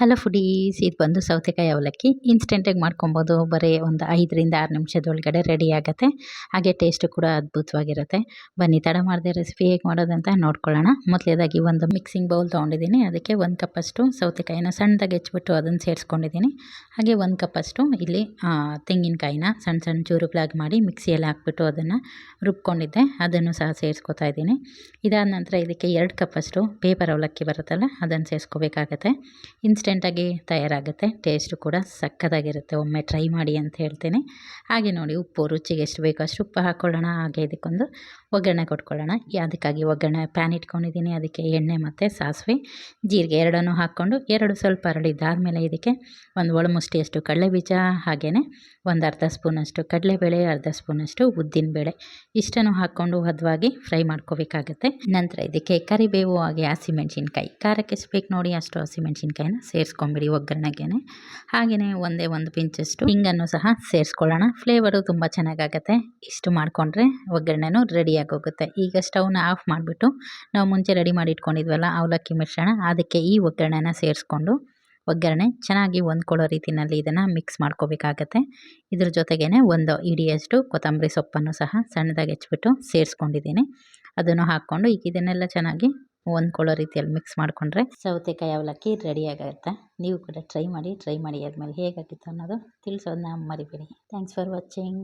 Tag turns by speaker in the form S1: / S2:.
S1: Hello foodies ಇದು ಬಂದು ಸೌತೆಕಾಯಿ ಅವಲಕ್ಕಿ. ಇನ್ಸ್ಟೆಂಟಾಗಿ ಮಾಡ್ಕೊಬೋದು. ಬರೀ ಒಂದು ಐದರಿಂದ ಆರು ನಿಮಿಷದೊಳಗಡೆ ರೆಡಿ ಆಗುತ್ತೆ. ಹಾಗೆ ಟೇಸ್ಟು ಕೂಡ ಅದ್ಭುತವಾಗಿರುತ್ತೆ. ಬನ್ನಿ, ತಡ ಮಾಡದೆ ರೆಸಿಪಿ ಹೇಗೆ ಮಾಡೋದಂತ ನೋಡ್ಕೊಳ್ಳೋಣ. ಮೊದಲೇದಾಗಿ ಒಂದು ಮಿಕ್ಸಿಂಗ್ ಬೌಲ್ ತೊಗೊಂಡಿದ್ದೀನಿ. ಅದಕ್ಕೆ ಒಂದು ಕಪ್ಪಷ್ಟು ಸೌತೆಕಾಯಿನ ಸಣ್ಣದಾಗಿ ಹೆಚ್ಚಿಬಿಟ್ಟು ಅದನ್ನು ಸೇರಿಸ್ಕೊಂಡಿದ್ದೀನಿ. ಹಾಗೆ ಒಂದು ಕಪ್ಪಷ್ಟು ಇಲ್ಲಿ ತೆಂಗಿನಕಾಯಿನ ಸಣ್ಣ ಸಣ್ಣ ಚೂರುಗಳಾಗಿ ಮಾಡಿ ಮಿಕ್ಸಿಯಲ್ಲಿ ಹಾಕ್ಬಿಟ್ಟು ಅದನ್ನು ರುಬ್ಕೊಂಡಿದ್ದೆ. ಅದನ್ನು ಸಹ ಸೇರಿಸ್ಕೊತಾ ಇದ್ದೀನಿ. ಇದಾದ ನಂತರ ಇದಕ್ಕೆ ಎರಡು ಕಪ್ಪಷ್ಟು ಪೇಪರ್ ಅವಲಕ್ಕಿ ಬರುತ್ತಲ್ಲ ಅದನ್ನು ಸೇರಿಸ್ಕೋಬೇಕಾಗತ್ತೆ. ಇನ್ಸ್ಟೆಂಟಾಗಿ ತಯಾರಾಗುತ್ತೆ. ಟೇಸ್ಟು ಕೂಡ ಸಕ್ಕತ್ತಾಗಿರುತ್ತೆ. ಒಮ್ಮೆ ಟ್ರೈ ಮಾಡಿ ಅಂತ ಹೇಳ್ತೇನೆ. ಹಾಗೆ ನೋಡಿ, ಉಪ್ಪು, ರುಚಿಗೆ ಎಷ್ಟು ಬೇಕೋ ಅಷ್ಟು ಉಪ್ಪು ಹಾಕ್ಕೊಳ್ಳೋಣ ಹಾಗೆ ಇದಕ್ಕೊಂದು ಒಗ್ಗರಣೆ ಕೊಟ್ಕೊಳ್ಳೋಣ. ಅದಕ್ಕಾಗಿ ಒಗ್ಗರಣೆ ಪ್ಯಾನ್ ಇಟ್ಕೊಂಡಿದ್ದೀನಿ. ಅದಕ್ಕೆ ಎಣ್ಣೆ ಮತ್ತು ಸಾಸಿವೆ, ಜೀರಿಗೆ ಎರಡನ್ನೂ ಹಾಕ್ಕೊಂಡು ಎರಡು ಸ್ವಲ್ಪ ಹರಡಿದ್ದಾದಮೇಲೆ ಇದಕ್ಕೆ ಒಂದು ಒಳಮುಷ್ಟಿಯಷ್ಟು ಕಡಲೆಬೀಜ, ಹಾಗೆಯೇ ಒಂದು ಅರ್ಧ ಸ್ಪೂನಷ್ಟು ಕಡಲೆಬೇಳೆ, ಅರ್ಧ ಸ್ಪೂನಷ್ಟು ಉದ್ದಿನಬೇಳೆ ಇಷ್ಟನ್ನು ಹಾಕ್ಕೊಂಡು ಹದವಾಗಿ ಫ್ರೈ ಮಾಡ್ಕೋಬೇಕಾಗುತ್ತೆ. ನಂತರ ಇದಕ್ಕೆ ಕರಿಬೇವು ಹಾಗೆ ಹಸಿಮೆಣ್ಸಿನ್ಕಾಯಿ. ಖಾರಕ್ಕೆ ಎಷ್ಟು ನೋಡಿ, ಅಷ್ಟು ಹಸಿಮೆಣ್ಸಿನ್ಕಾಯಿನ ಸೇರಿಸ್ಕೊಂಬಿಡಿ ಒಗ್ಗರಣೆಗೆ ಹಾಗೆಯೇ ಒಂದೇ ಒಂದು ಪಿಂಚಷ್ಟು ಹಿಂಗನ್ನು ಸಹ ಸೇರಿಸ್ಕೊಳ್ಳೋಣ. ಫ್ಲೇವರು ತುಂಬ ಚೆನ್ನಾಗಾಗತ್ತೆ. ಇಷ್ಟು ಮಾಡಿಕೊಂಡ್ರೆ ಒಗ್ಗರಣೆನೂ ರೆಡಿಯಾಗಿ ಹೋಗುತ್ತೆ ಈಗ ಸ್ಟವ್ನ ಆಫ್ ಮಾಡಿಬಿಟ್ಟು ನಾವು ಮುಂಚೆ ರೆಡಿ ಮಾಡಿ ಇಟ್ಕೊಂಡಿದ್ವಲ್ಲ ಅವಲಕ್ಕಿ ಮಿಶ್ರಣ, ಅದಕ್ಕೆ ಈ ಒಗ್ಗರಣೆನ ಸೇರಿಸ್ಕೊಂಡು ಒಗ್ಗರಣೆ ಚೆನ್ನಾಗಿ ಹೊಂದ್ಕೊಳ್ಳೋ ರೀತಿಯಲ್ಲಿ ಇದನ್ನು ಮಿಕ್ಸ್ ಮಾಡ್ಕೋಬೇಕಾಗತ್ತೆ. ಇದ್ರ ಜೊತೆಗೇ ಒಂದು ಇಡಿಯಷ್ಟು ಕೊತ್ತಂಬರಿ ಸೊಪ್ಪನ್ನು ಸಹ ಸಣ್ಣದಾಗಿ ಹೆಚ್ಚಿಬಿಟ್ಟು ಸೇರಿಸ್ಕೊಂಡಿದ್ದೀನಿ. ಅದನ್ನು ಹಾಕ್ಕೊಂಡು ಈಗ ಇದನ್ನೆಲ್ಲ ಚೆನ್ನಾಗಿ ಹೊಂದ್ಕೊಳ್ಳೋ ರೀತಿಯಲ್ಲಿ ಮಿಕ್ಸ್ ಮಾಡಿಕೊಂಡ್ರೆ ಸೌತೆಕಾಯಿ ಅವಲಕ್ಕಿ ರೆಡಿ ಆಗುತ್ತೆ ನೀವು ಕೂಡ ಟ್ರೈ ಮಾಡಿ ಟ್ರೈ ಮಾಡಿ ಆದಮೇಲೆ ಹೇಗಾಗಿತ್ತು ಅನ್ನೋದು ತಿಳಿಸೋದನ್ನ ಮರಿಬೇಡಿ. Thanks for watching